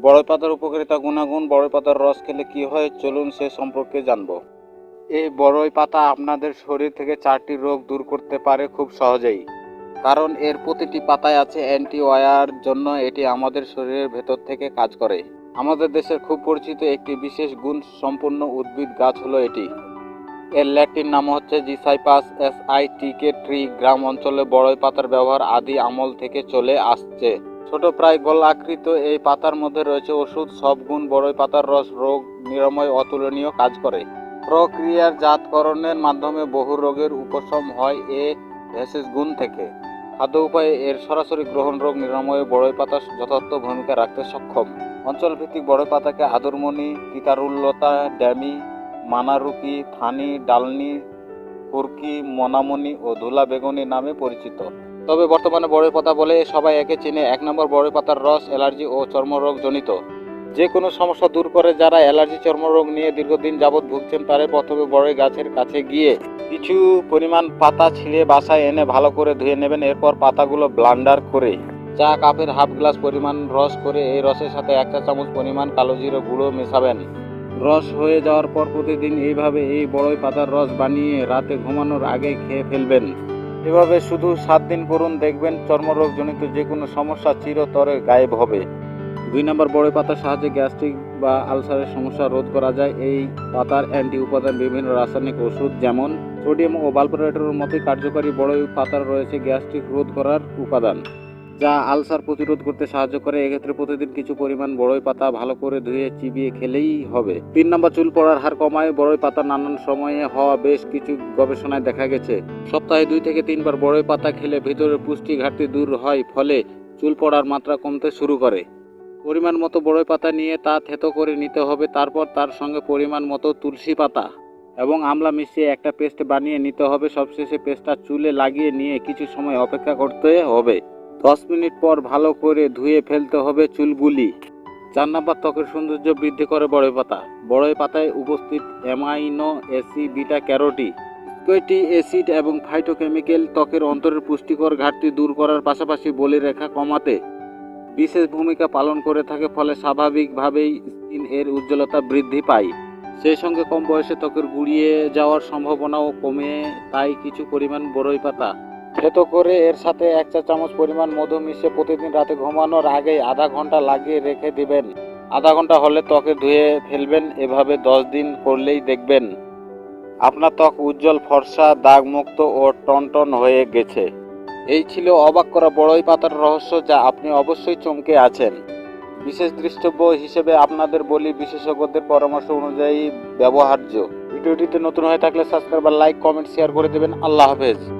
বড়ই পাতার উপকারিতা গুণাগুণ, বড়ই পাতার রস খেলে কি হয়? চলুন সে সম্পর্কে জানব। এই বড়ই পাতা আপনাদের শরীর থেকে চারটি রোগ দূর করতে পারে খুব সহজেই। কারণ এর প্রতিটি পাতায় আছে অ্যান্টিওয়ার জন্য এটি আমাদের শরীরের ভেতর থেকে কাজ করে। আমাদের দেশের খুব পরিচিত একটি বিশেষ গুণ সম্পূর্ণ উদ্ভিদ গাছ হলো এটি। এর ল্যাটিন নাম হচ্ছে জিসাইপাস এস আই টি কে ট্রি গ্রাম অঞ্চলে বড়ই পাতার ব্যবহার আদি আমল থেকে চলে আসছে। ছোট প্রায় গোলাকৃত এই পাতার মধ্যে রয়েছে ওষুধ, সব গুণ বড়ই পাতার রস, রোগ নিরাময় অতুলনীয় কাজ করে। প্রক্রিয়ার জাতকরণের মাধ্যমে বহু রোগের উপশম হয় এ ভেষজ গুণ থেকে। খাদ্য উপায়ে এর সরাসরি গ্রহণ রোগ নিরাময়ে বড়ই পাতা যথার্থ ভূমিকা রাখতে সক্ষম। অঞ্চলভিত্তিক বড়ই পাতাকে আদরমণি, তিতারুল্লতা, ড্যামি, মানারুকি, থানি, ডালনি, কুরকি, মনামনি ও ধুলা বেগুনি নামে পরিচিত। তবে বর্তমানে বড়ই পাতা বলে সবাই একে চিনে। এক নম্বর বড়ই পাতার রস অ্যালার্জি ও চর্মরোগ জনিত। যে কোনো সমস্যা দূর করে যারা অ্যালার্জি, চর্মরোগ নিয়ে দীর্ঘদিন যাবৎ ভুগছেন, তারা প্রথমে বড়ই গাছের কাছে গিয়ে কিছু পরিমাণ পাতা ছিঁড়ে বাসায় এনে ভালো করে ধুয়ে নেবেন। এরপর পাতাগুলো ব্লান্ডার করে চা কাপের হাফ গ্লাস পরিমাণ রস করে এই রসের সাথে এক চা চামচ পরিমাণ কালো জিরে গুঁড়ো মেশাবেন। রস হয়ে যাওয়ার পর প্রতিদিন এইভাবে এই বড়ই পাতার রস বানিয়ে রাতে ঘুমানোর আগে খেয়ে ফেলবেন। এভাবে শুধু সাত দিন করুন দেখবেন চর্মরোগজনিত যে কোনো সমস্যা চিরতরে গায়েব হবে। দুই নম্বর বড়ই পাতার সাহায্যে গ্যাস্ট্রিক বা আলসারের সমস্যা রোধ করা যায়। এই পাতার অ্যান্টি উপাদান বিভিন্ন রাসায়নিক ওষুধ, যেমন সোডিয়াম ও বালপ্রেটের মতোই কার্যকারী বড়ই পাতার রয়েছে গ্যাস্ট্রিক রোধ করার উপাদান। যা আলসার প্রতিরোধ করতে সাহায্য করে, এক্ষেত্রে প্রতিদিন কিছু পরিমাণ বড়ই পাতা ভালো করে ধুয়ে চিবিয়ে খেলেই হবে। তিন নম্বর চুল পড়ার হার কমায়, বড়ই পাতা নানান সময়ে হওয়া বেশ কিছু গবেষণায় দেখা গেছে। সপ্তাহে দুই থেকে তিনবার বড়ই পাতা খেলে ভিতরে পুষ্টি ঘাটতি দূর হয়, ফলে চুল পড়ার মাত্রা কমতে শুরু করে। পরিমাণ মতো বড়ই পাতা নিয়ে তা থেতো করে নিতে হবে, তারপর তার সঙ্গে পরিমাণ মতো তুলসী পাতা এবং আমলা মিশিয়ে একটা পেস্ট বানিয়ে নিতে হবে। সবশেষে পেস্টটা চুলে লাগিয়ে নিয়ে কিছু সময় অপেক্ষা করতে হবে। দশ মিনিট পর ভালো করে ধুয়ে ফেলতে হবে চুলগুলি। চার নাম্বার ত্বকের সৌন্দর্য বৃদ্ধি করে বড়ই পাতা। বড়ই পাতায় উপস্থিত অ্যামাইনো অ্যাসিড, বিটা ক্যারোটি, স্কোয়েটি অ্যাসিড এবং ফাইটোকেমিক্যাল ত্বকের অন্তরের পুষ্টিকর ঘাটতি দূর করার পাশাপাশি বলি রেখা কমাতে বিশেষ ভূমিকা পালন করে থাকে, ফলে স্বাভাবিকভাবেই স্কিন এর উজ্জ্বলতা বৃদ্ধি পায়। সেই সঙ্গে কম বয়সে ত্বকের গুড়িয়ে যাওয়ার সম্ভাবনাও কমে, তাই কিছু পরিমাণ বড়ই পাতা। থেতো করে এর সাথে এক চা চামচ পরিমাণ মধু মিশিয়ে প্রতিদিন রাতে ঘুমানোর আগে আধা ঘণ্টা লাগিয়ে রেখে দিবেন। আধা ঘণ্টা হলে ত্বকে ধুয়ে ফেলবেন, এভাবে দশ দিন করলেই দেখবেন। আপনার ত্বক উজ্জ্বল, ফর্সা, দাগমুক্ত ও টনটন হয়ে গেছে। এই ছিল অবাক করা বড়ই পাতার রহস্য যা আপনি অবশ্যই চমকে আছেন। বিশেষ দৃষ্টব্য হিসেবে আপনাদের বলি বিশেষজ্ঞদের পরামর্শ অনুযায়ী ব্যবহার্য। ভিডিওটিতে নতুন হয়ে থাকলে সাবস্ক্রাইব লাইক, কমেন্ট, শেয়ার করে দেবেন। আল্লাহ হাফেজ।